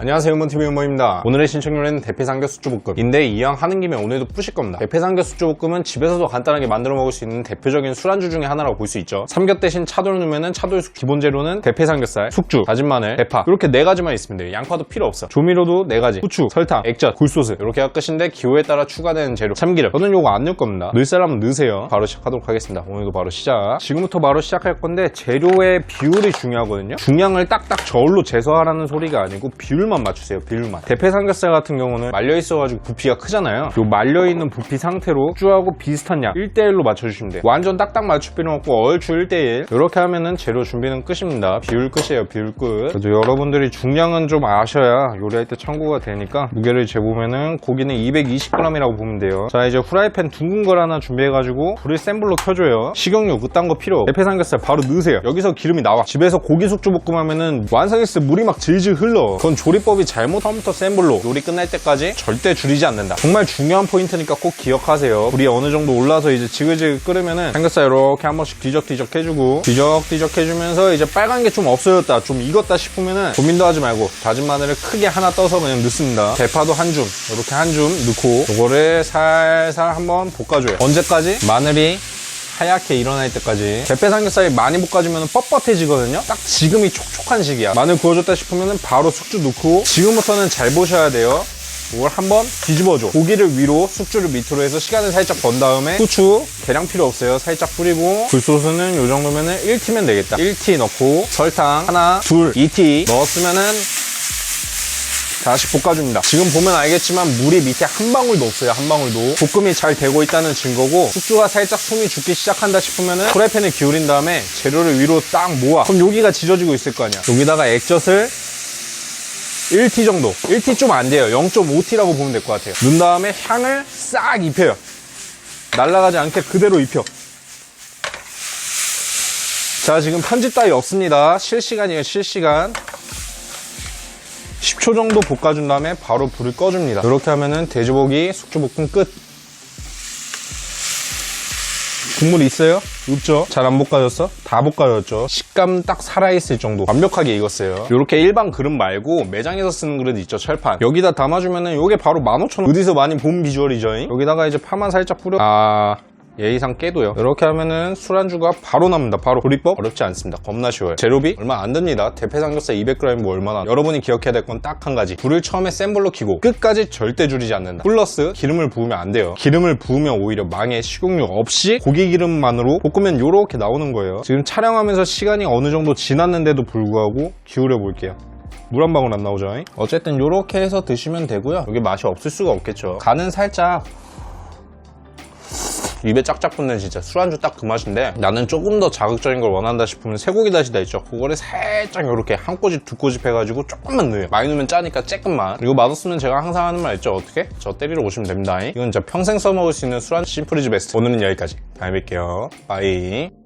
안녕하세요 문TV 음모입니다. 오늘의 신청 요리는 대패삼겹 수주볶음인데 이왕 하는 김에 오늘도 뿌실 겁니다. 대패삼겹 수주볶음은 집에서도 간단하게 만들어 먹을 수 있는 대표적인 술안주 중에 하나라고 볼 수 있죠. 삼겹 대신 차돌 넣으면 차돌 숙 기본 재료는 대패삼겹살, 숙주, 다진 마늘, 대파. 이렇게 네 가지만 있으면 돼요. 양파도 필요 없어. 조미료도 네 가지. 후추, 설탕, 액젓, 굴소스. 이렇게가 끝인데 기호에 따라 추가되는 재료. 참기름. 저는 요거 안 넣을 겁니다. 넣을 사람은 넣으세요. 바로 시작하도록 하겠습니다. 오늘도 바로 시작. 지금부터 바로 시작할 건데 재료의 비율이 중요하거든요. 중량을 딱딱 저울로 재서하라는 소리가 아니고 비율만 맞추세요 비율만. 대패 삼겹살 같은 경우는 말려 있어가지고 부피가 크잖아요. 요 말려 있는 부피 상태로 쭈하고 비슷한 양 1대1로 맞춰주시면 돼요. 완전 딱딱 맞출 필요 없고 얼추 1대1 이렇게 하면은 재료 준비는 끝입니다. 비율 끝이에요 비율 끝. 그래도 여러분들이 중량은 좀 아셔야 요리할 때 참고가 되니까 무게를 재보면은 고기는 220g이라고 보면 돼요. 자 이제 후라이팬 둥근 걸 하나 준비해가지고 불을 센 불로 켜줘요. 식용유 그딴 거 필요 대패 삼겹살 바로 넣으세요. 여기서 기름이 나와. 집에서 고기 숙주 볶음 하면은 완성했을 때 물이 막 질질 흘러. 그건 조리 법이 잘못 처음부터 센 불로 요리 끝날 때까지 절대 줄이지 않는다. 정말 중요한 포인트니까 꼭 기억하세요. 불이 어느 정도 올라서 이제 지글지글 끓으면은 삼겹살 이렇게 한 번씩 뒤적뒤적 해주고 뒤적뒤적 해주면서 이제 빨간 게 좀 없어졌다 좀 익었다 싶으면은 고민도 하지 말고 다진 마늘을 크게 하나 떠서 그냥 넣습니다. 대파도 한 줌 이렇게 한 줌 넣고 요거를 살살 한번 볶아줘요. 언제까지? 마늘이 하얗게 일어날 때까지. 대패 삼겹살이 많이 볶아주면 뻣뻣해지거든요? 딱 지금이 촉촉한 시기야. 마늘 구워줬다 싶으면 바로 숙주 넣고 지금부터는 잘 보셔야 돼요. 이걸 한번 뒤집어줘. 고기를 위로 숙주를 밑으로 해서 시간을 살짝 번 다음에 후추 계량 필요 없어요. 살짝 뿌리고 굴소스는 이 정도면은 1티면 되겠다. 1티 넣고 설탕 하나 둘 2티 넣었으면 은 다시 볶아줍니다. 지금 보면 알겠지만 물이 밑에 한 방울도 없어요. 한 방울도. 볶음이 잘 되고 있다는 증거고 숙주가 살짝 숨이 죽기 시작한다 싶으면은 프라이팬을 기울인 다음에 재료를 위로 딱 모아. 그럼 여기가 지져지고 있을 거 아니야. 여기다가 액젓을 1T 정도. 1T 좀 안 돼요. 0.5T라고 보면 될 것 같아요. 넣은 다음에 향을 싹 입혀요. 날아가지 않게 그대로 입혀. 자, 지금 편집 따위 없습니다. 실시간이에요, 실시간. 10초 정도 볶아준 다음에 바로 불을 꺼줍니다. 이렇게 하면은 돼지고기 숙주볶음 끝. 국물 있어요? 없죠? 잘 안 볶아졌어? 다 볶아졌죠? 식감 딱 살아있을 정도 완벽하게 익었어요. 이렇게 일반 그릇 말고 매장에서 쓰는 그릇 있죠? 철판. 여기다 담아주면은 이게 바로 15,000원. 어디서 많이 본 비주얼이죠? 여기다가 이제 파만 살짝 뿌려. 아... 예의상 깨도요. 이렇게 하면은 술안주가 바로 납니다. 바로 조리법? 어렵지 않습니다. 겁나 쉬워요. 재료비? 얼마 안 듭니다. 대패 삼겹살 200g 뭐 얼마나. 여러분이 기억해야 될 건 딱 한 가지. 불을 처음에 센 불로 켜고 끝까지 절대 줄이지 않는다. 플러스 기름을 부으면 안 돼요. 기름을 부으면 오히려 망해 식용유 없이 고기 기름만으로 볶으면 요렇게 나오는 거예요. 지금 촬영하면서 시간이 어느 정도 지났는데도 불구하고 기울여 볼게요. 물한 방울 안 나오죠? 어쨌든 요렇게 해서 드시면 되고요. 여기 맛이 없을 수가 없겠죠. 간은 살짝 입에 짝짝 붙는 진짜 술안주 딱 그 맛인데 나는 조금 더 자극적인 걸 원한다 싶으면 쇠고기 다시다 있죠. 그거를 살짝 이렇게 한 꼬집 두 꼬집 해가지고 조금만 넣어요. 많이 넣으면 짜니까 쬐끔만. 이거 맛없으면 제가 항상 하는 말 있죠. 어떻게? 저 때리러 오시면 됩니다. 이건 진짜 평생 써먹을 수 있는 술안주 심플이즈 베스트. 오늘은 여기까지. 다음에 뵐게요. 빠이